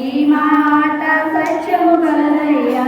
నీ మాట సత్యము కలయ్యా